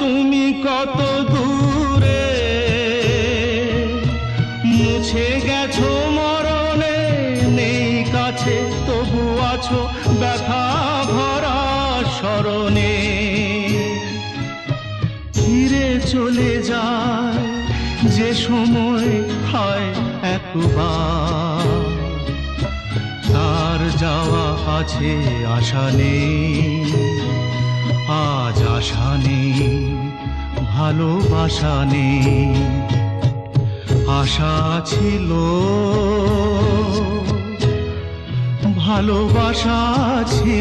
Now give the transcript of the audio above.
তুমি কত দূরে? মুছে গেছো মরণে, নেই কাছে, তবু আছো ব্যথা ভরা স্মরণে। ফিরে চলে যায়, যে সময় হয় একবার। তার যাওয়া আছে আশা নেই, আজ আশা নেই। ভালোবাসা নেই। আশা ছিল ভালোবাসা ছিল।